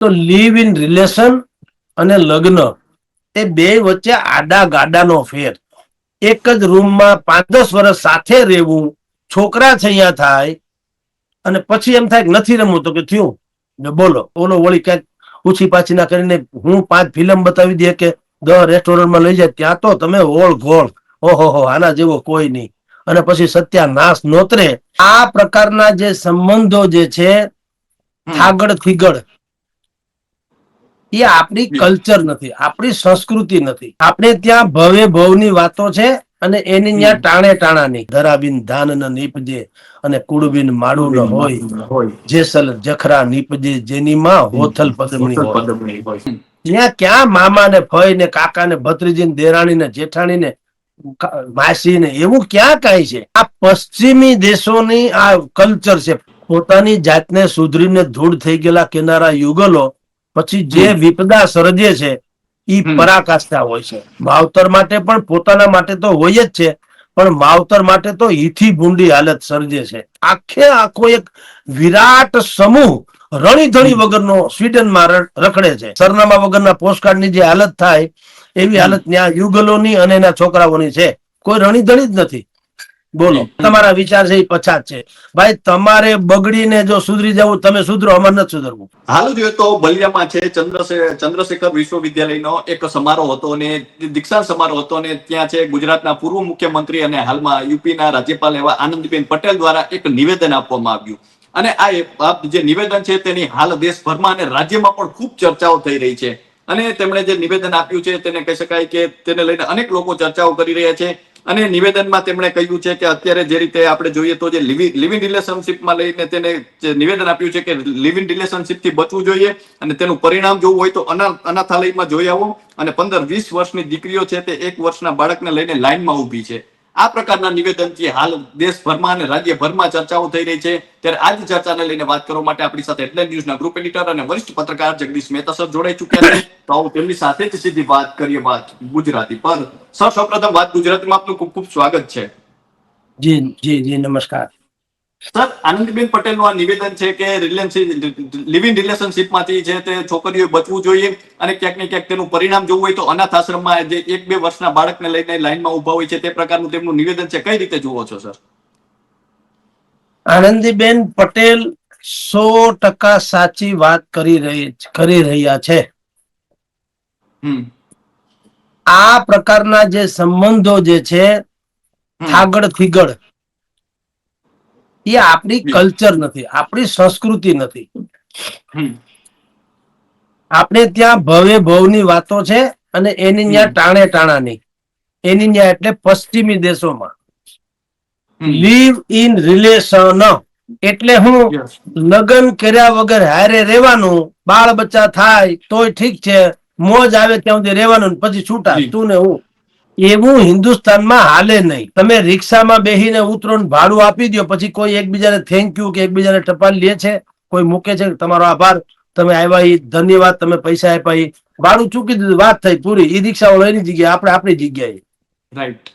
તો live in relation અને લગ્ન. એ બે વચ્ચે આડા ગાડાનો ફેર. એક જ રૂમમાં પાંચ દસ વર્ષ સાથે રહેવું છોકરા છૈયા થાય અને પછી એમ થાય કે નથી રમવું તો કે થયું. બોલો ઓલો વળી ક્યાંક ઉછી પાછી ના કરીને હું પાંચ ફિલ્મ બતાવી દે કે દસ રેસ્ટોરન્ટમાં લઈ જાય ત્યાં તો તમે ઓળ ઘોળ ઓહો હો આના જેવો કોઈ નહીં. અને પછી સત્યાનાશ નોતરે. આ પ્રકારના જે સંબંધો જે છે. થાગડ થીગડ એ આપણી કલ્ચર નથી આપણી સંસ્કૃતિ નથી. આપણે ત્યાં ભવે ભવની વાતો છે અને એની ત્યાં. ટાણે ટાણાની. ધરાબીન ધાન ન નીપજે અને કુળબીન માડું ન હોય. જેસલ જખરા નીપજે જેની માં હોથલ પદમણી હોય. ત્યાં ક્યાં મામા ને ફઈ ને કાકા ને ભત્રીજી ને દેરાણી ને જેઠાણી ને માસી ને એવું ક્યાં કાંઈ છે? આ પશ્ચિમી દેશોની આ કલ્ચર છે. પોતાની જાતને સુધરીને ધૂળ થઈ ગયેલા કિનારા યુગલો પછી જે વિપદા સર્જે છે એ પરાકાષ્ઠા હોય છે. માવતર માટે પણ પોતાના માટે તો હોય જ છે પણ માવતર માટે તો ઈથી ભૂંડી હાલત સર્જે છે. આખે આખો એક વિરાટ સમૂહ રણીધણી વગરનો સ્વીડનમાં રખડે છે. સરનામા વગરના પોસ્ટકાર્ડની જે હાલત થાય એવી હાલત ત્યાં યુગલોની અને એના છોકરાઓની છે. કોઈ રણીધણી જ નથી. બોલો. તમારા વિચાર છે એ પછાત છે. ભાઈ તમારે બગડીને જો સુધરી જવું તમે સુધરો અમારે નથી સુધરવું. હાલ જોઈએ તો બલિયામાં છે ચંદ્રશેખર વિશ્વવિદ્યાલયનો એક સમારોહ હતો અને દીક્ષાંત સમારોહ હતો અને ત્યાં છે ગુજરાતના પૂર્વ મુખ્યમંત્રી અને હાલમાં યુપીના રાજ્યપાલ એવા આનંદીબેન પટેલ દ્વારા એક નિવેદન આપવામાં આવ્યું. અને આ જે નિવેદન છે તેની હાલ દેશભરમાં અને રાજ્યમાં પણ ખૂબ ચર્ચાઓ થઈ રહી છે. અને તેમણે જે નિવેદન આપ્યું છે તેને કહી શકાય કે તેને લઈને અનેક લોકો ચર્ચાઓ કરી રહ્યા છે. અને નિવેદનમાં તેમણે કહ્યું છે કે અત્યારે જે રીતે આપણે જોઈએ તો જે લિવિંગ રિલેશનશીપમાં લઈને તેને જે નિવેદન આપ્યું છે કે લિવિંગ રિલેશનશીપથી બચવું જોઈએ અને તેનું પરિણામ જોવું હોય તો અના- અનાથાલયમાં જોઈ આવો. અને પંદર વીસ વર્ષની દીકરીઓ છે તે એક વર્ષના બાળકને લઈને લાઇનમાં ઊભી છે. આ પ્રકારના નિવેદનથી હાલ દેશભરમાં અને રાજ્યભરમાં ચર્ચાઓ થઈ રહી છે, ત્યારે આજ ચર્ચાને લઈને વાત કરવા માટે આપણી સાથે હેડલાઇન ન્યૂઝના ગ્રુપ એડિટર અને વરિષ્ઠ પત્રકાર જગદીશ મહેતા સર જોડાઈ ચુક્યા છે. તો આવો તેમની સાથે જ સીધી વાત કરીએ વાત ગુજરાતી પર. સર, સૌપ્રથમ વાત ગુજરાતીમાં આપનું ખૂબ ખૂબ સ્વાગત છે. જી જી જી, નમસ્કાર. સર આનંદીબેન પટેલનું આ નિવેદન છે કે લિવિંગ રિલેશનશીપમાંથી છે તે છોકરીઓ બચવું જોઈએ અને ક્યાંક ને ક્યાંક તેનું પરિણામ જોવું હોય તો અનાથ આશ્રમમાં જે એક બે વર્ષના બાળકને લઈને લાઈનમાં ઊભા હોય છે તે પ્રકારનું તેમનું નિવેદન છે. કઈ રીતે જુઓ છો સર? આનંદીબેન પટેલ સો ટકા સાચી વાત કરી રહી કરી રહ્યા છે. આ પ્રકારના જે સંબંધો જે છે. થાગડ થીગડ એ આપણી કલ્ચર નથી આપણી સંસ્કૃતિ નથી. આપણે ત્યાં ભવે ભવની વાતો છે અને એની ત્યાં ટાણે ટાણાની. એની ત્યાં એટલે પશ્ચિમી દેશોમાં. લીવ ઇન રિલેશન એટલે હું લગ્ન કર્યા વગર હારે રહેવાનું બાળ બચ્ચા થાય તોય ઠીક છે મોજ આવે ત્યાં સુધી રહેવાનું પછી છૂટા. તું ને હું. એવું હિન્દુસ્તાનમાં હાલે નહીં. તમે રિક્ષામાં બેસીને ઉતરો ભાડું આપી દો પછી કોઈ એકબીજાને થેન્ક યુ કે એકબીજાને ટપાલ લે છે કોઈ મૂકે છે તમારો આભાર. તમે આવ્યા ધન્યવાદ તમે પૈસા આપ્યા એ ભાડું ચૂકી દીધું વાત થઈ પૂરી. ઈ રિક્ષા વાળો એની જગ્યાએ આપણે આપણી જગ્યાએ. રાઈટ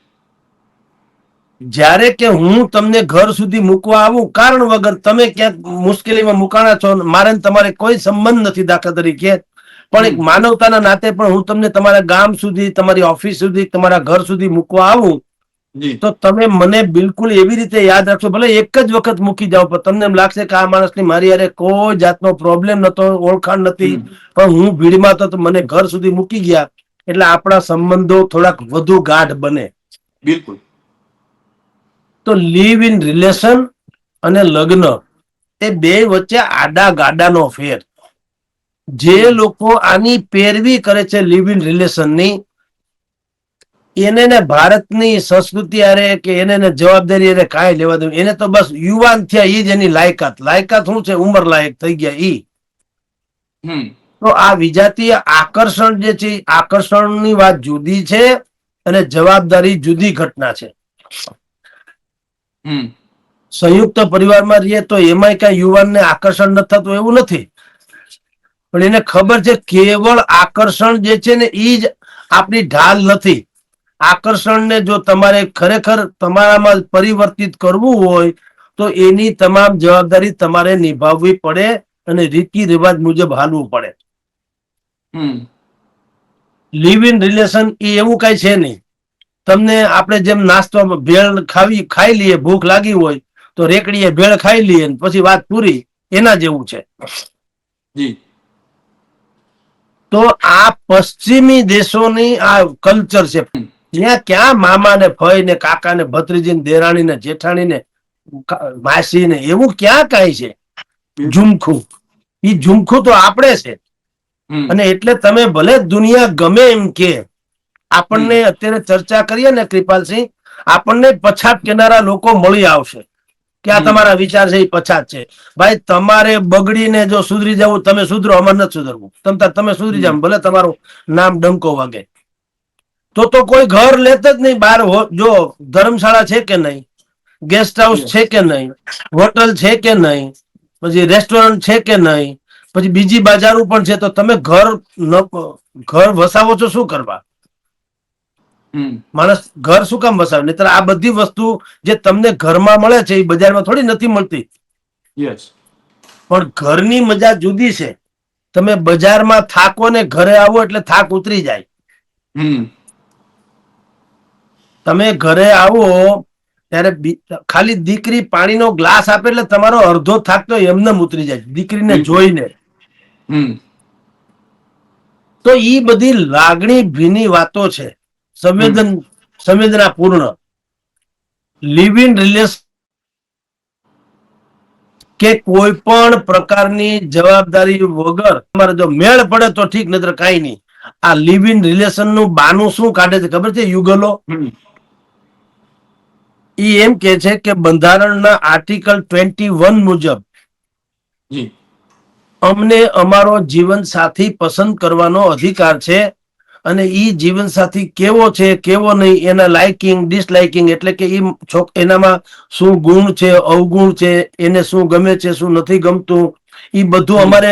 જ્યારે કે હું તમને ઘર સુધી મૂકવા આવું કારણ વગર તમે ક્યાંક મુશ્કેલીમાં મુકાણા છો ને મારે તમારે કોઈ સંબંધ નથી દાખલા તરીકે. પણ એક માનવતાના નાતે પણ હું તમને તમારા ગામ સુધી તમારી ઓફિસ સુધી તમારા ઘર સુધી મૂકવા આવું તો તમે મને બિલકુલ એવી રીતે યાદ રાખશો. ભલે એક જ વખત મૂકી જાઓ પણ તમને એમ લાગશે કે આ માણસની મારી હારે કોઈ જાતનો પ્રોબ્લેમ નતો ઓળખાણ નથી. પણ હું ભીડમાં તો મને ઘર સુધી મૂકી ગયા. એટલે આપણા સંબંધો થોડાક વધુ ગાઢ બને. બિલકુલ. તો લીવ ઇન રિલેશન અને લગ્ન એ બે વચ્ચે આડા ગાડાનો ફેર. જે લોકો આની પેરવી કરે છે લિવ ઇન રિલેશનની એને ને ભારતની સંસ્કૃતિ અરે કે એને ને જવાબદારી અરે કાંઈ લેવા દેવું. એને તો બસ યુવાન થયા એ જ એની લાયકાત. લાયકાત શું છે? ઉંમર લાયક થઈ ગયા ઈ. તો આ વિજાતીય આકર્ષણ જે છે આકર્ષણની વાત જુદી છે અને જવાબદારી જુદી ઘટના છે. હમ. સંયુક્ત પરિવારમાં રહીએ તો એમાંય કઈ યુવાનને આકર્ષણ ન થતું એવું નથી. પણ એને ખબર છે કેવળ આકર્ષણ જે છે ને એ જ આપણી ઢાલ નથી. આકર્ષણને જો તમારે ખરેખર તમારામાં પરિવર્તિત કરવું હોય તો એની તમામ જવાબદારી તમારે નિભાવવી પડે અને રીતિ રિવાજ મુજબ હાલવું પડે. હમ. લિવ ઇન રિલેશન એ એવું કઈ છે નહીં. તમને આપણે જેમ નાસ્તો ભેળ ખાવી ખાઈ લઈએ ભૂખ લાગી હોય તો રેકડીએ ભેળ ખાઈ લઈએ પછી વાત પૂરી એના જેવું છે. જી. તો આ પશ્ચિમી દેશોની આ કલ્ચર છે. ત્યાં ક્યાં મામા ને ફઈ ને કાકા ને ભત્રીજી ને દેરાણી ને જેઠાણી ને માસી ને એવું ક્યાં કાંઈ છે? ઝુમખું. એ ઝુમખું તો આપણે છે. અને એટલે તમે ભલે દુનિયા ગમે એમ કે આપણને અત્યારે ચર્ચા કરીએ ને કૃપાલસિંહ આપણને પછાત કેનારા લોકો મળી આવશે. કે આ તમારા વિચાર છે એ પછાત છે. ભાઈ તમારે બગડીને જો સુધરી જવું તમે સુધરો અમારે નથી સુધરવું. તમતા તમે સુધરી જાવ ભલે તમારું નામ ડંકો વાગે. તો તો કોઈ ઘર લેત જ નહીં બહાર જો ધર્મશાળા છે કે નહીં? ગેસ્ટ હાઉસ છે કે નહીં? હોટલ છે કે નહીં? પછી રેસ્ટોરન્ટ છે કે નહીં? પછી બીજી બાજારો પણ છે તો તમે ઘર ઘર વસાવો છો શું કરવા? માણસ ઘર શું કામ વસાવે? નહીતર આ બધી વસ્તુ જે તમને ઘરમાં મળે છે એ બજારમાં થોડી નથી મળતી. યસ પણ ઘરની મજા જુદી છે. તમે બજારમાં થાકો ને ઘરે આવો એટલે થાક ઉતરી જાય. તમે ઘરે આવો ત્યારે ખાલી દીકરી પાણીનો ગ્લાસ આપે એટલે તમારો અડધો થાક તો એમને ઉતરી જાય દીકરીને. જોઈને. હમ. તો એ બધી લાગણી ભીની વાતો છે. સંવેદન સંવેદનાપૂર્ણ લિવ ઇન રિલેશન કે કોઈ પણ પ્રકારની જવાબદારી વગર તમારે જો મેળ પડે તો ઠીક નતર કાંઈ નહીં. આ લિવ ઇન રિલેશનનું બાનું શું કાઢે છે ખબર છે? યુગલો? એ એમ કે છે કે બંધારણના આર્ટિકલ ટ્વેન્ટી વન મુજબ અમને અમારો જીવન સાથી પસંદ કરવાનો અધિકાર છે. અને ઈ જીવનસાથી કેવો છે કેવો નહીં એના લાઇકિંગ ડિસલાઇકિંગ એટલે કે એ છોક એનામાં શું ગુણ છે અવગુણ છે એને શું ગમે છે શું નથી ગમતું એ બધું અમારે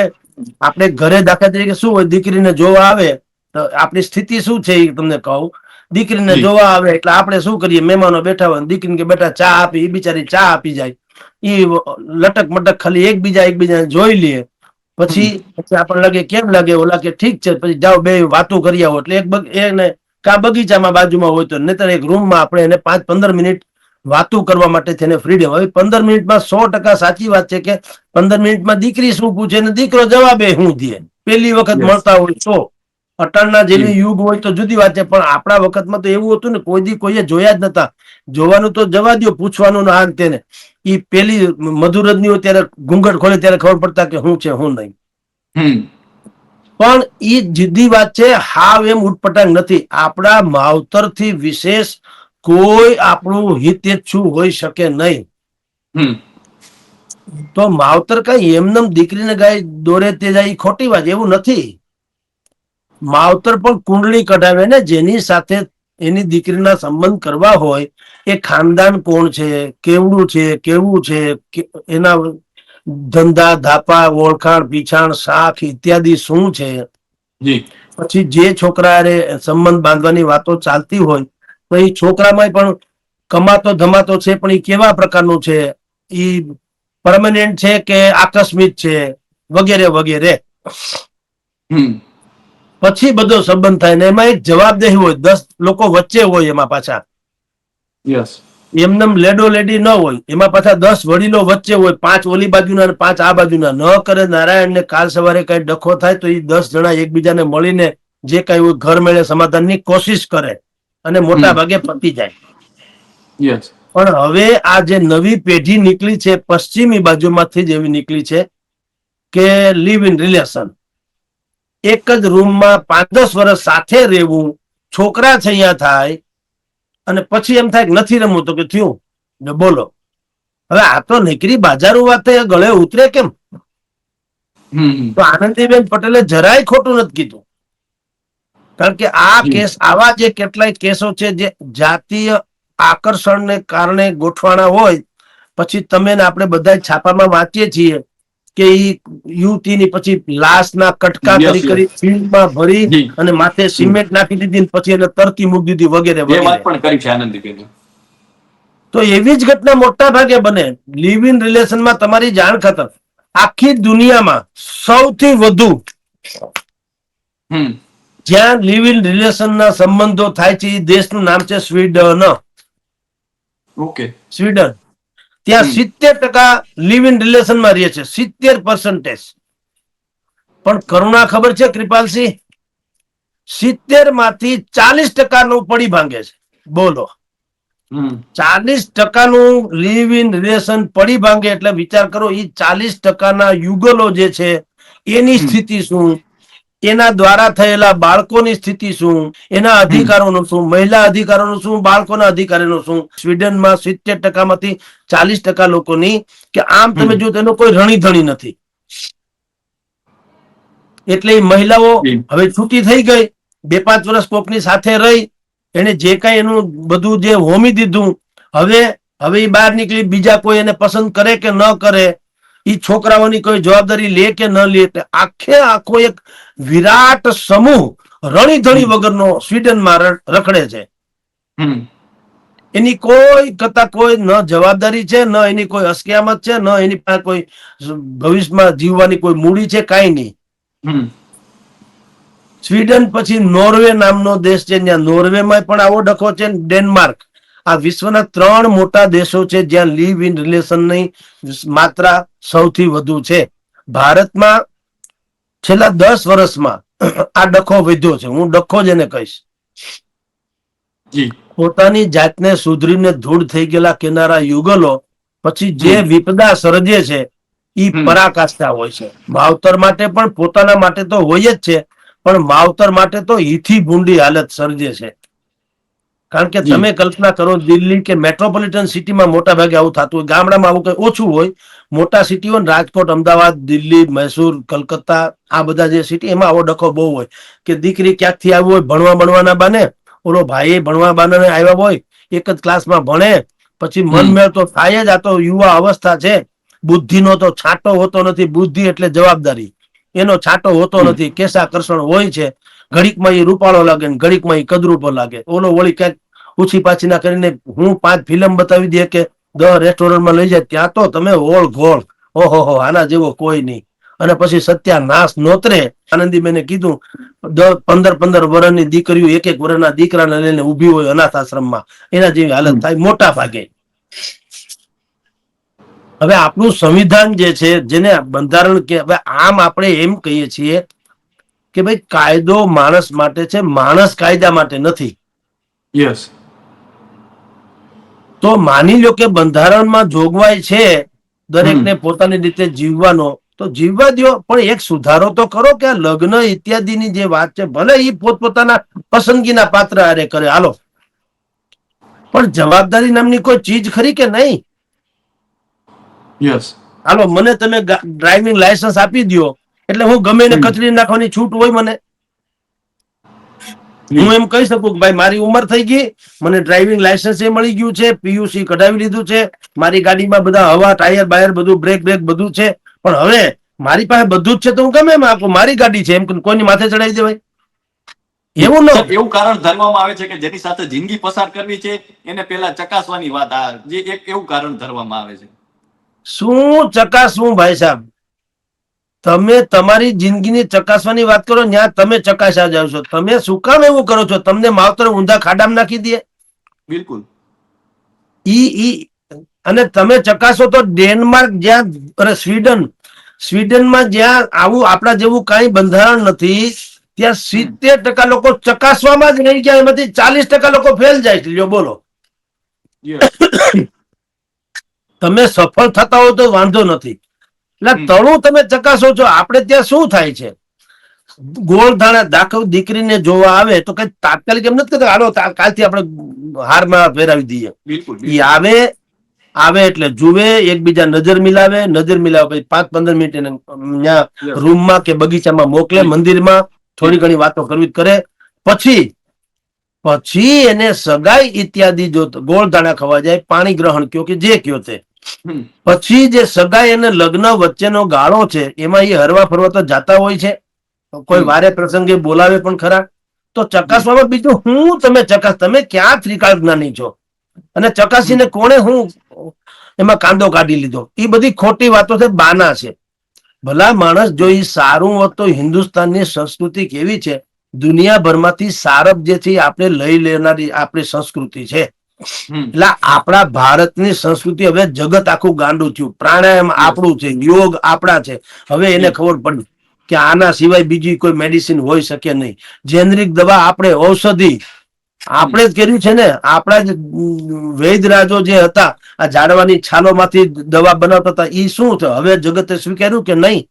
આપણે ઘરે દાખલા તરીકે શું હોય દીકરીને જોવા આવે તો આપણી સ્થિતિ શું છે એ તમને કહું. દીકરીને જોવા આવે એટલે આપણે શું કરીએ મહેમાનો બેઠા હોય દીકરીને કે બેટા ચા આપી એ બિચારી ચા આપી જાય. ઈ લટક મટક ખાલી એકબીજા એકબીજાને જોઈ લે. પછી પછી આપણને લાગે કેમ લાગે? ઓલા કે ઠીક છે પછી જાઓ બે વાતો કરી આવો. એટલે એક એને કા બગીચામાં બાજુમાં હોય તો નહીતર એક રૂમમાં આપણે એને પાંચ પંદર મિનિટ વાતો કરવા માટે થઈને ફ્રીડમ હવે પંદર મિનિટમાં સો ટકા સાચી વાત છે કે પંદર મિનિટમાં દીકરી શું પૂછે ને દીકરો જવાબે શું દે. પેલી વખત મળતા હોય તો. અટાણના જેવી યુગ હોય તો જુદી વાત છે પણ આપણા વખતમાં તો એવું હતું ને કોઈ દી કોઈએ જોયા જ નતા. જોવાનું તો જવા દ્યો પૂછવાનું ને આ તેને. એ પેલી મધુરજની ત્યારે ઘૂંઘટ ખોલે ત્યારે ખબર પડતા કે હું છે હું નહીં. પણ એ જીદ્દી વાત છે હાવ એમ ઉટપટાંગ નથી. આપણા માવતરથી વિશેષ કોઈ આપણું હિતેચ્છુ હોઈ શકે નહીં. તો માવતર કઈ એમનેમ દીકરીને ગાય દોરે તે જાય ખોટી વાત એવું નથી. માવતર પણ કુંડલી કઢાવે ને જેની સાથે એની દીકરીના સંબંધ કરવા હોય એ ખાનદાન કોણ છે કેવડું છે કેવું છે એના ધંધા ધાપા ઓળખાણ પીછાણ શાખ ઇત્યાદિ શું છે? પછી જે છોકરા સંબંધ બાંધવાની વાતો ચાલતી હોય તો એ છોકરામાં પણ કમાતો ધમાતો છે પણ એ કેવા પ્રકારનું છે? એ પરમાનન્ટ છે કે આકસ્મિક છે? વગેરે વગેરે. હમ. પછી બધો સંબંધ થાય ને એમાં એક જવાબદેહી હોય દસ લોકો વચ્ચે હોય એમાં પાછા. યસ એમનેમ લેડો લેડી ન હોય એમાં પાછા દસ વડીલો વચ્ચે હોય પાંચ ઓલી બાજુના અને પાંચ આ બાજુના. ન કરે નારાયણ ને કાલ સવારે કઈ ડખો થાય તો એ દસ જણા એકબીજાને મળીને જે કઈ હોય ઘર મેળે સમાધાનની કોશિશ કરે અને મોટા ભાગે પતી જાય. યસ પણ હવે આ જે નવી પેઢી નીકળી છે પશ્ચિમી બાજુમાંથી જ એવી નીકળી છે કે લિવ ઇન રિલેશન એક જ રૂમમાં પાંચ દસ વર્ષ સાથે રહેવું છોકરા છૈયા થાય અને પછી એમ થાય નથી રમવું તો કે થયું ને બોલો. હવે આ તો નીકળી બાજારો વાત ગળે ઉતરે કેમ? તો આનંદીબેન પટેલે જરાય ખોટું નથી કીધું. કારણ કે આ કેસ આવા જે કેટલાય કેસો છે જે જાતીય આકર્ષણને કારણે ગોઠવાણા હોય પછી તમે આપણે બધા છાપામાં વાંચીએ છીએ કે ઈ યુવતીની પછી લાશના કટકા કરી કરી ફિલ્ડમાં ભરી અને માથે સિમેન્ટ નાખી દીધી પછી એને તરતી મૂકી દીધી વગેરે પણ કરી છે આનંદીબેન તો. એવી જ ઘટના મોટા ભાગે બને. લિવ ઇન રિલેશનમાં તમારી જાણ ખતમ. આખી દુનિયામાં સૌથી વધુ હમ. જ્યાં લિવ ઇન રિલેશનના સંબંધો થાય છે એ દેશનું નામ છે સ્વીડન. ઓકે. સ્વીડન. ત્યાં સિત્તેર ટકા લિવ ઇન રિલેશનમાં રહે છે. સિત્તેર પર્સન્ટેજ પણ કરુણા ખબર છે કૃપાલસિંહ? સિત્તેરમાંથી ચાલીસ ટકાનું પડી ભાંગે છે. બોલો. ચાલીસ ટકાનું લિવ ઇન રિલેશન પડી ભાંગે એટલે વિચાર કરો એ ચાલીસ ટકાના યુગલો જે છે એની સ્થિતિ શું? એના દ્વારા થયેલા બાળકોની સ્થિતિ શું? એના અધિકારોનું શું? મહિલા અધિકારોનું શું? બાળકોના અધિકારોનું શું? સ્વીડનમાં સિત્તેર ટકામાંથી ચાલીસ ટકા લોકોની કે આમ તમે જો તેનો કોઈ રણીધણી નથી. એટલે મહિલાઓ હવે છૂટી થઈ ગઈ. બે પાંચ વર્ષ કોકની સાથે રહી. એને જે કઈ એનું બધું જે હોમી દીધું. હવે હવે એ બહાર નીકળી બીજા કોઈ એને પસંદ કરે કે ન કરે એ છોકરાઓની કોઈ જવાબદારી લે કે ન લે એટલે આખે આખો એક વિરાટ સમૂહ રણીધણી વગરનો સ્વીડનમાં રખડે છે. એની કોઈ કરતા કોઈ ન જવાબદારી છે ન એની કોઈ અસ્કિયામત છે ન એની પાસે કોઈ ભવિષ્યમાં જીવવાની કોઈ મૂડી છે કાંઈ નહીં. હમ. સ્વીડન પછી નોર્વે નામનો દેશ છે જ્યાં નોર્વેમાં પણ આવો ડખો છે ડેનમાર્ક. આ વિશ્વના ત્રણ મોટા દેશો છે જ્યાં લીવ ઇન રિલેશનની માત્રા સૌથી વધુ છે. ભારતમાં છેલ્લા દસ વર્ષમાં આ ડખો વધ્યો છે. હું ડખો જ એને કહીશ. પોતાની જાતને સુધરીને ધૂળ થઈ ગયેલા કિનારા યુગલો પછી જે વિપદા સર્જે છે એ. પરાકાષ્ઠા હોય છે. માવતર માટે પણ પોતાના માટે તો હોય જ છે પણ માવતર માટે તો હીથી ભૂંડી હાલત સર્જે છે. કારણ કે તમે કલ્પના કરો દિલ્હી કે મેટ્રોપોલિટન સિટીમાં મોટા ભાગે આવું થતું હોય. ગામડામાં આવું કઈ ઓછું હોય. મોટા સિટીઓ ને રાજકોટ અમદાવાદ દિલ્હી મૈસૂર કલકત્તા આ બધા જે સિટી એમાં આવો ડખો બહુ હોય. કે દીકરી ક્યાંકથી આવી હોય? ભણવા ભણવાના બાને. ઓલો ભાઈ ભણવા બાને આવ્યા હોય. એક જ ક્લાસમાં ભણે. પછી મન મેળ તો થાય જ. આ તો યુવા અવસ્થા છે. બુદ્ધિનો તો છાંટો હોતો નથી. બુદ્ધિ એટલે જવાબદારી. એનો છાંટો હોતો નથી. કેસા કરસણ હોય છે. ઘડીકમાં એ રૂપાળો લાગે ને ઘડીકમાં એ કદરૂપો લાગે. ઓલો વળી ક્યાંક પાછી ના કરીને હું પાંચ ફિલ્મ બતાવી દે કે દસ રેસ્ટોરન્ટમાં લઈ જાય, ત્યાં તો તમે ઓળ ઘોળ. ઓહો હો, આના જેવો કોઈ નહીં. અને પછી સત્યાનાશ નોતરે આનંદીબેને કીધું દસ પંદર પંદર વર્ષની દીકરીઓ એક એક વર્ષના દીકરાને લઈને ઊભી હોય અનાથ આશ્રમમાં. એના જેવી હાલત થાય મોટા ભાગે. હવે આપણું સંવિધાન જે છે, જેને બંધારણ કે હવે આમ આપણે એમ કહીએ છીએ કે ભાઈ કાયદો માણસ માટે છે, માણસ કાયદા માટે નથી. યસ તો માની લો કે બંધારણમાં જોગવાઈ છે દરેકને પોતાની રીતે જીવવાનો. તો જીવવા દ્યો પણ એક સુધારો તો કરો કે આ લગ્ન ઇત્યાદિની જે વાત છે ભલે એ પોતપોતાના પસંદગીના પાત્ર હારે કરે હાલો. પણ જવાબદારી નામની કોઈ ચીજ ખરી કે નહીં? યસ હાલો મને તમે ડ્રાઇવિંગ લાયસન્સ આપી દો એટલે હું ગમે એને હમ. કચરી નાખવાની છૂટ હોય મને. હું એમ કહી શકું કે ભાઈ મારી ઉંમર થઈ ગઈ મને ડ્રાઇવિંગ લાયસન્સ એ મળી ગયું છે પીયુસી કઢાવી લીધું છે મારી ગાડીમાં બધા હવા ટાયર બાયર બધું બ્રેક બ્રેક બધું છે. પણ હવે મારી પાસે બધું જ છે તો હું ગમે એમ આપું? મારી ગાડી છે એમ કોઈની માથે ચડાવી દેવાય? એવું ન એવું કારણ ધરવામાં આવે છે કે જેની સાથે જિંદગી પસાર કરવી છે એને પેલા ચકાસવાની વાત આ જે એક એવું કારણ ધરવામાં આવે છે. શું ચકાસવું ભાઈ સાહેબ? તમે તમારી જિંદગીની ચકાસવાની વાત કરો ત્યાં તમે ચકાસ્યા જાવ છો. તમે શું કામ એવું કરો છો? તમને માવતર ઊંધા ખાડામાં નાખી દે. બિલકુલ. ઈ ઈ અને તમે ચકાસો તો ડેનમાર્ક જ્યાં અરે સ્વીડન સ્વીડનમાં જ્યાં આવું આપણા જેવું કાંઈ બંધારણ નથી ત્યાં સિત્તેર ટકા લોકો ચકાસવામાં જ રહી ગયા એમાંથી ચાલીસ ટકા લોકો ફેલ જાય છે. જો બોલો. તમે સફળ થતા હો તો વાંધો નથી. એટલે. તળું તમે ચકાસો છો આપણે ત્યાં શું થાય છે? ગોળધાણા દાખલ દીકરીને જોવા આવે તો કઈ તાત્કાલિક એમ નથી હાલો કાલથી આપણે હારમાં ફેરાવી દઈએ. બિલકુલ ઈ આવે આવે એટલે જુએ એકબીજા નજર મિલાવે નજર મિલાવે પછી પાંચ પંદર મિનિટ એને રૂમમાં કે બગીચામાં મોકલે મંદિરમાં થોડી ઘણી વાતો કરવી કરે. પછી પછી એને સગાઈ ઇત્યાદિ જો ગોળ દાણા ખવા જાય પાણી ગ્રહણ કયો કે જે કયો તે. પછી જે સગાઈ અને લગ્ન વચ્ચેનો ગાળો છે એમાં એ હરવા ફરવા તો જાતા હોય છે. કોઈ વારે પ્રસંગે બોલાવે પણ ખરા. તો ચકાસવામાં બીજું હું તમે ચકાસ તમે ક્યાં ત્રિકાળ જ્ઞાની છો? અને ચકાસીને કોણે હું એમાં કાંદો કાઢી લીધો? એ બધી ખોટી વાતો છે બાના છે. ભલા માણસ જો એ સારું હોત તો હિન્દુસ્તાનની સંસ્કૃતિ કેવી છે? દુનિયાભરમાંથી સારપ જે છે આપણે લઈ લેનારી આપણી સંસ્કૃતિ છે. એટલે આપણા ભારતની સંસ્કૃતિ હવે જગત આખું ગાંડું થયું. પ્રાણાયામ આપણું છે યોગ આપણા છે. હવે એને ખબર પડી કે આના સિવાય બીજી કોઈ મેડિસિન હોઈ શકે નહીં. જેનરિક દવા આપણે ઔષધિ આપણે જ કર્યું છે ને આપણા જ ઉમ, જે હતા આ ઝાડવાની છાલોમાંથી દવા બનાવતા હતા એ શું છે હવે જગતે સ્વીકાર્યું કે નહીં?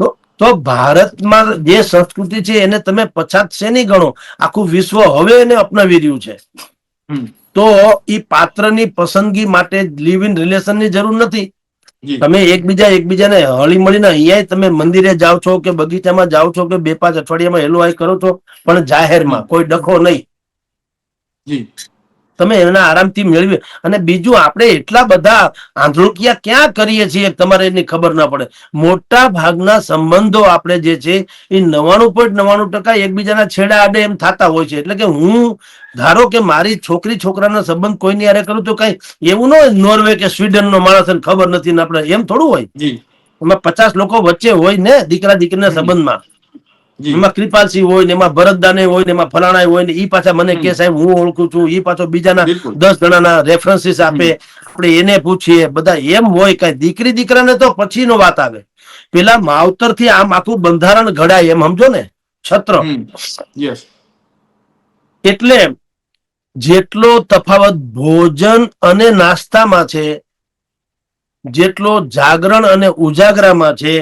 તો તો ભારતમાં જે સંસ્કૃતિ છે એને તમે પછાત શેની ગણો? આખું વિશ્વ હવે એને અપનાવી રહ્યું છે. તો ઈ પાત્રની પસંદગી માટે લિવ ઇન રિલેશનની જરૂર નથી. તમે એકબીજા એકબીજાને હળી મળીને અહીંયા તમે મંદિરે જાઓ છો કે બગીચામાં જાઓ છો કે બે પાંચ અઠવાડિયામાં હેલો આઈ કરો છો પણ જાહેરમાં કોઈ ડખો નહીં. તમે એના આરામથી મેળવી અને બીજું આપણે એટલા બધા આંધળુકિયા ક્યાં કરીએ છીએ તમારે એની ખબર ના પડે. મોટા ભાગના સંબંધો આપણે જે છે એ નવાણું પોઈન્ટ નવાણું ટકા એકબીજાના છેડા આડે એમ થતા હોય છે. એટલે કે હું ધારો કે મારી છોકરી છોકરાનો સંબંધ કોઈની યારે કરું તો કઈ એવું ન હોય નોર્વે કે સ્વીડનનો માણસ ખબર નથી ને આપણે. એમ થોડું હોય. એમાં પચાસ લોકો વચ્ચે હોય ને દીકરા દીકરીના સંબંધમાં. એમાં કૃપાલસિંહ હોય ને એમાં ભરતદાને હોય ને એમાં ફલાણા હોય ને એ પાછા મને કે સાહેબ હું ઓળખું છું એ પાછો બીજાના. દસ જણાના રેફરન્સીસ આપે. આપણે એને પૂછીએ. બધા એમ હોય કઈ દીકરી દીકરાને તો પછીનો વાત આવે. પેલા માવતરથી આમ આખું બંધારણ ઘડાય એમ સમજો ને? છત્ર. એટલે જેટલો તફાવત ભોજન અને નાસ્તામાં છે જેટલો જાગરણ અને ઉજાગરામાં છે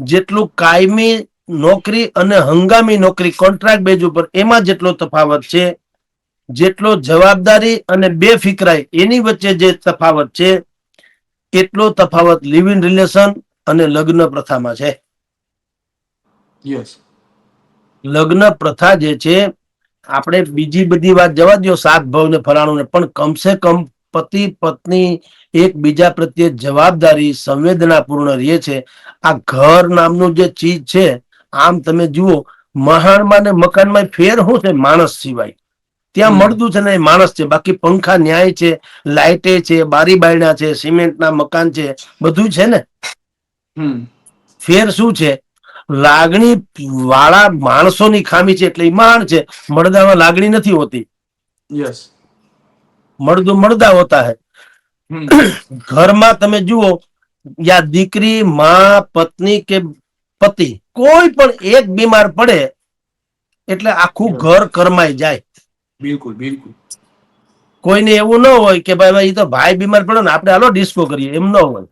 જેટલું કાયમી નોકરી અને હંગામી નોકરી કોન્ટ્રાક્ટ બેઝ ઉપર એમાં જેટલો તફાવત છે જેટલો જવાબદારી અને બેફિકરાઈ એની વચ્ચે જે તફાવત છે એટલો તફાવત લિવ ઇન રિલેશન અને લગ્ન પ્રથામાં છે. યસ લગ્ન પ્રથા જે છે આપણે બીજી બધી વાત જવા દો સાત ભાવ ને ફલાણું ને પણ કમસે કમ પતિ પત્ની એકબીજા પ્રત્યે જવાબદારી સંવેદનાપૂર્ણ રહે છે. આ ઘર નામનું જે ચીજ છે આમ તમે જુઓ મહાણમાં ને મકાનમાં ફેર શું છે? માણસ સિવાય. ત્યાં. મળતું છે ને એ માણસ છે. બાકી પંખા ન્યાય છે લાઇટે છે બારી બારણા છે સિમેન્ટના મકાન છે બધું છે ને? ફેર શું છે? લાગણી વાળા માણસોની ખામી છે એટલે માણ છે. મળદામાં લાગણી નથી હોતી. યસ મળદું મળદા હોતા હે. ઘરમાં તમે જુઓ યા દીકરી માં પત્ની કે પતિ કોઈ પણ એક બીમાર પડે એટલે આખું ઘર કરમાઈ જાય. બિલકુલ બિલકુલ. કોઈને એવું ન હોય કે ભાઈ ભાઈ તો ભાઈ બીમાર પડે ને આપણે હાલો ડિસ્કો કરીએ એમ ન હોય.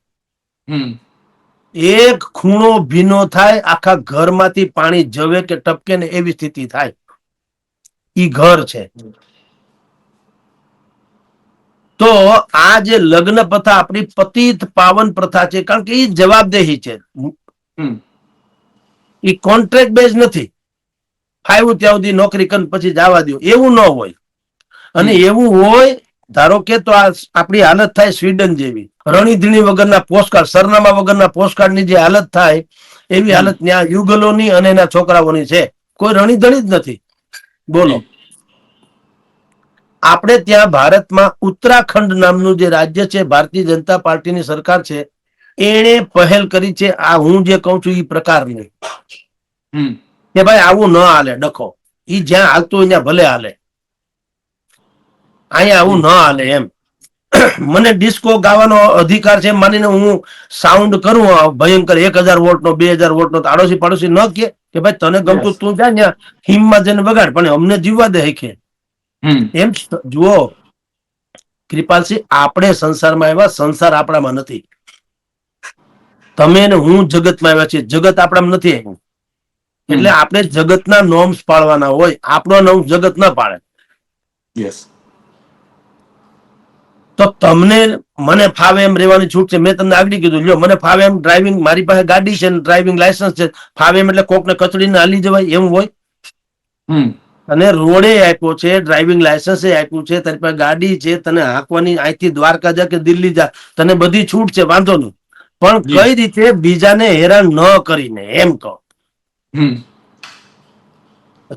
એક ખૂણો ભીનો થાય આખા ઘરમાંથી પાણી જવે કે ટપકે ને એવી સ્થિતિ થાય. ઈ ઘર છે. તો આ જે લગ્ન પ્રથા આપણી પતિત પાવન પ્રથા છે કારણ કે એ જવાબદેહી છે. ઈ કોન્ટ્રાક્ટ બેઝ નથી. ફાઈવ ત્યાં સુધી નોકરી કરીને પછી જવા દો. એવું ન હોય. અને એવું હોય ધારો કે તો આ આપણી હાલત થાય સ્વીડન જેવી. રણીધીણી વગરના પોસ્ટકાર્ડ સરનામા વગરના પોસ્ટકાર્ડની જે હાલત થાય એવી હાલત ત્યાં યુગલોની અને એના છોકરાઓની છે. કોઈ રણીધણી જ નથી. બોલો. આપણે ત્યાં ભારતમાં ઉત્તરાખંડ નામનું જે રાજ્ય છે ભારતીય જનતા પાર્ટીની સરકાર છે એણે પહેલ કરી છે આ હું જે કહું છું એ પ્રકારની. કે ભાઈ આવું ન હાલે ડખો. ઈ જ્યાં હાલતું હોય ત્યાં ભલે હાલે. અહીંયા આવું ન હાલે એમ. મને ડિસ્કો ગાવાનો અધિકાર છે માનીને હું સાઉન્ડ કરું ભયંકર એક હજાર વોટ નો બે હજાર વોટ નો તો આડોશી પાડોશી ન કે કે ભાઈ તને ગમતું તું જા ત્યાં હિમમાં જઈને બગાડ પણ અમને જીવવા દે કે. હમ. એમ જુઓ કૃપાલસિંહ આપણે સંસારમાં એવા સંસાર આપણામાં નથી. તમે ને હું જગતમાં આવ્યા છીએ. જગત આપણામાં નથી આવ્યું. એટલે આપણે જગતના નોર્મ્સ પાળવાના હોય. આપણો નોર્મ્સ જગત ના પાડે. યસ તો તમને મને ફાવે એમ રહેવાની છૂટ છે. મેં તમને આગળ કીધું. લ્યો મને ફાવે એમ ડ્રાઇવિંગ મારી પાસે ગાડી છે ડ્રાઇવિંગ લાયસન્સ છે. ફાવે એમ એટલે કોકને કચડીને હાલી જવાય એમ હોય. હમ. અને રોડે આપ્યો છે ડ્રાઇવિંગ લાયસન્સ આપ્યું છે. તારી પાસે ગાડી છે. તને હાંકવાની અહીંથી દ્વારકા જા કે દિલ્હી જા. તને બધી છૂટ છે. વાંધો નહીં. પણ કઈ રીતે બીજાને હેરાન ન કરીને એમ કહો.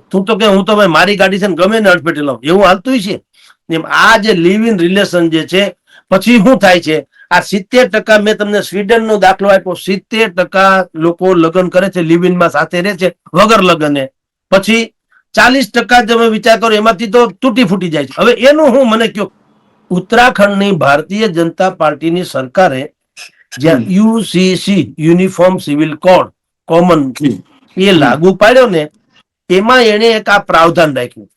તું તો કે હું તો ભાઈ મારી ગાડી છે ને ગમે ને અડફેટે લઉં. એવું હાલતું છે? એમ આ જે લિવ ઇન રિલેશન જે છે પછી શું થાય છે? આ સિત્તેર ટકા મેં તમને સ્વીડન નો દાખલો આપ્યો. સિત્તેર ટકા લોકો લગ્ન કરે છે લિવમાં સાથે રહે છે વગર લગ્ને પછી ચાલીસ ટકા તમે વિચાર કરો એમાંથી તો તૂટી ફૂટી જાય છે. હવે એનું હું મને કયો? ઉત્તરાખંડની ભારતીય જનતા પાર્ટીની સરકારે જ્યાં UCC uniform civil code common એ લાગુ પાડ્યો ને એમાં એને એક આ પ્રાવધાન રાખ્યું.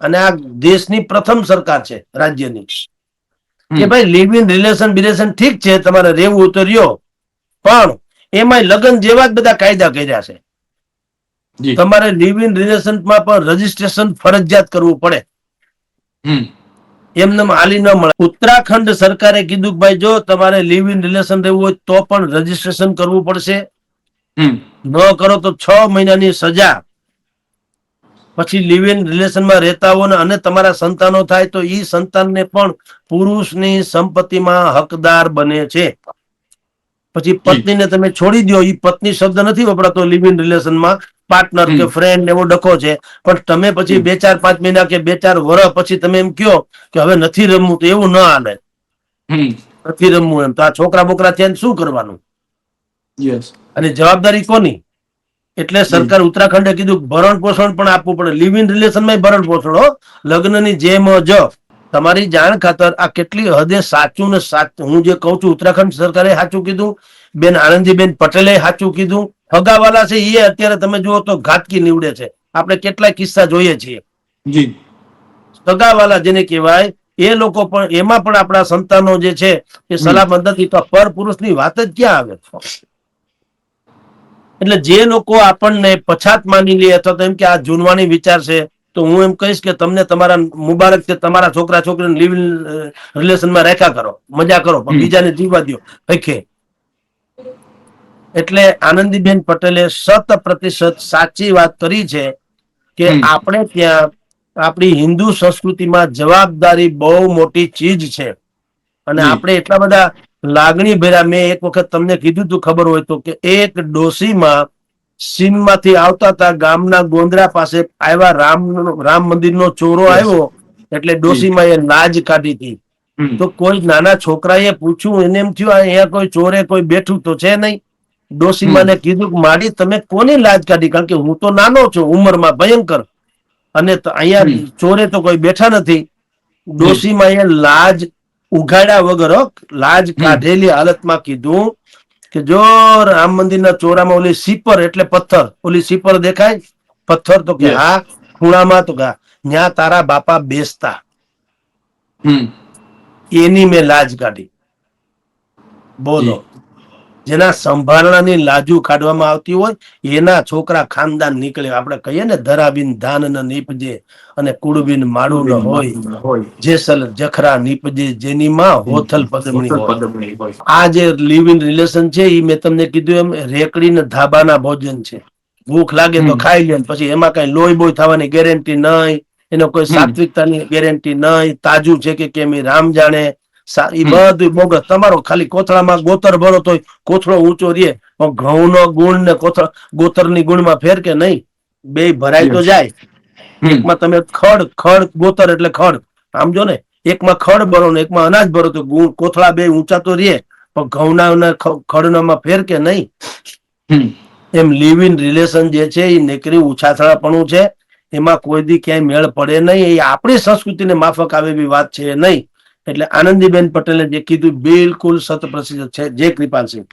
અને આ દેશની પ્રથમ સરકાર છે રાજ્યની. કે ભાઈ લિવ ઇન રિલેશન બિલેશન ઠીક છે તમારે રહેવું તો રહ્યો. પણ એમાં લગ્ન જેવા જ બધા કાયદા કર્યા છે. તમારે લિવ ઇન રિલેશનમાં પણ રજીસ્ટ્રેશન ફરજિયાત કરવું પડે. એમને હાલી ન મળે. ઉત્તરાખંડ સરકારે કીધું કે ભાઈ જો તમારે લિવ ઇન રિલેશન રહેવું હોય તો પણ રજીસ્ટ્રેશન કરવું પડશે. ન કરો તો છ મહિનાની સજા. પછી લીવ ઇન રિલેશનમાં રહેતા હો ને અને તમારા સંતાનો થાય તો ઈ સંતાનને પણ પુરુષની સંપત્તિમાં હકદાર બને છે. પછી પત્નીને તમે છોડી દો ઈ પત્ની શબ્દ નથી વપરાતો લિવ ઇન રિલેશનમાં પાર્ટનર કે ફ્રેન્ડ એવો ડખો છે. પણ તમે પછી બે ચાર પાંચ મહિના કે બે ચાર વર્ષ પછી તમે એમ કયો કે હવે નથી રમવું તો એવું ના હાલે. નથી રમવું એમ. તો આ છોકરા બોકરા થયા શું કરવાનું? અને જવાબદારી કોની? એટલે સરકાર ઉત્તરાખંડે કીધું ભરણ પોષણ પણ આપવું પડે. લિવ ઇન રિલેશનમાં ભરણ પોષણ હો. લગ્નની જેમ જ. તમારી જાણ ખાતર આ કેટલી હદે સાચું ને સાચું હું જે કહું છું ઉત્તરાખંડ સરકારે સાચું કીધું બેન આનંદીબેન પટેલે સાચું કીધું હગાવાલા છે એ અત્યારે તમે જુઓ તો ઘાતકી નીવડે છે. આપણે કેટલાય કિસ્સા જોઈએ છીએ. જી. સગાવાલા જેને કહેવાય એ લોકો પણ એમાં પણ આપણા સંતાનો જે છે એ સલામત તો પર પુરુષની વાત જ ક્યાં આવે એટલે જે લોકો આપણને પછાત માની લે અથવા તો એમ કે આ જૂનવાની વિચાર છે તો હું એમ કહીશ કે તમને તમારા મુબારક છે તમારા છોકરા છોકરીને લિવ રિલેશનમાં રેખા કરો. મજા કરો પણ. બીજાને જીવવા દો હૈખે એટલે આનંદીબેન પટેલે શત પ્રતિશત સાચી વાત કરી છે કે આપણે ત્યાં આપણી હિન્દુ સંસ્કૃતિમાં જવાબદારી બહુ મોટી ચીજ છે. અને આપણે એટલા બધા લાગણી ભેરા મેં એક વખત તમને કીધું તું ખબર હોય તો કે એક ડોસીમાં સીમમાંથી આવતા હતા ગામના ગોંદરા પાસે આવ્યા રામ રામ મંદિરનો ચોરો આવ્યો એટલે ડોસીમાં એ લાજ કાઢી હતી. તો કોઈ નાના છોકરાએ પૂછ્યું એને એમ થયું અહીંયા કોઈ ચોરે કોઈ બેઠું તો છે નહીં? ડોસીમાને કીધું કે માડી તમે કોની લાજ કાઢી? કારણ કે હું તો નાનો છું ઉંમરમાં ભયંકર. અને અહીંયા ચોરે તો કોઈ બેઠા નથી. ડોસીમાં એ લાજ ઉઘાડ્યા વગર લાજ કાઢેલી હાલતમાં કીધું કે જો રામ મંદિરના ચોરામાં ઓલી સીપર એટલે પથ્થર ઓલી સીપર દેખાય? પથ્થર તો કે હા ખૂણામાં તો કે. ન્યા તારા બાપા બેસતા. હમ. એની મેં લાજ કાઢી. બોલો. જેના સંભારણાની લાજુ કાઢવામાં આવતી હોય એના છોકરા ખાનદાન નીકળે. આપણે કહીએ ને ધરાબીન ધાન ન નીપજે અને કુળબીન માળું ન હોય. જેસલ જખરા નીપજે જેની માં હોથલ પદમણી હોય. આ જે લિવ ઇન રિલેશન છે એ મેં તમને કીધું એમ રેકડી ને ધાબાના ભોજન છે. ભૂખ લાગે તો ખાઈ લે પછી એમાં કઈ લોહી બોય થવાની ગેરંટી નહીં. એનો કોઈ. સાત્વિકતાની ગેરંટી નહીં. તાજું છે કે કેમ એ રામ જાણે. સા- ઈ હમ. બધું મગજ તમારો ખાલી કોથળામાં ગોતર ભરો તો કોથળો ઊંચો રે પણ ઘઉંનો ગુણ ને કોથળ ગોતરની ગુણમાં ફેર કે નહીં? બે ભરાય તો જાય. એકમાં તમે ખડ ખડ ગોતર એટલે ખડ. આમ જો ને? એકમાં ખડ ભરો ને એકમાં અનાજ ભરો તો ગુણ કોથળા બે ઊંચા તો રે પણ ઘઉંના ના ખ- ખડનામાં ફેર કે નહીં? એમ લિવ ઇન રિલેશન જે છે એ નીકળી ઉછાથળાપણું છે. એમાં કોઈ દી ક્યાંય મેળ પડે નહીં. એ આપણી સંસ્કૃતિને માફક આવે એવી વાત છે નહીં. એટલે આનંદીબેન પટેલે જે કીધું બિલકુલ શત પ્રતિશત છે જે કૃપાલસિંહ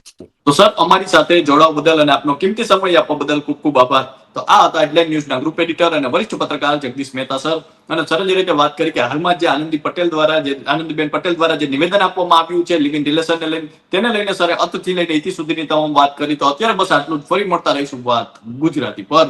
તો સર, અમારી સાથે જોડાવા બદલ અને આપનો કિંમતી સમય આપવા બદલ ખૂબ ખૂબ આભાર. તો આ હતા હેડલાઇન ન્યૂઝના ગ્રુપ એડિટર અને વરિષ્ઠ પત્રકાર જગદીશ મહેતા સર. અને સરળ રીતે વાત કરી કે હાલમાં જે આનંદી પટેલ દ્વારા જે આનંદીબેન પટેલ દ્વારા જે નિવેદન આપવામાં આવ્યું છે, લિવિંગ રિલેશનને લઈને, તેને લઈને સરે, અતથી લઈને ઇતિ સુધીની તમામ વાત કરી. તો અત્યારે બસ આટલું જ. ફરી મળતા રહીશું વાત ગુજરાતી પર.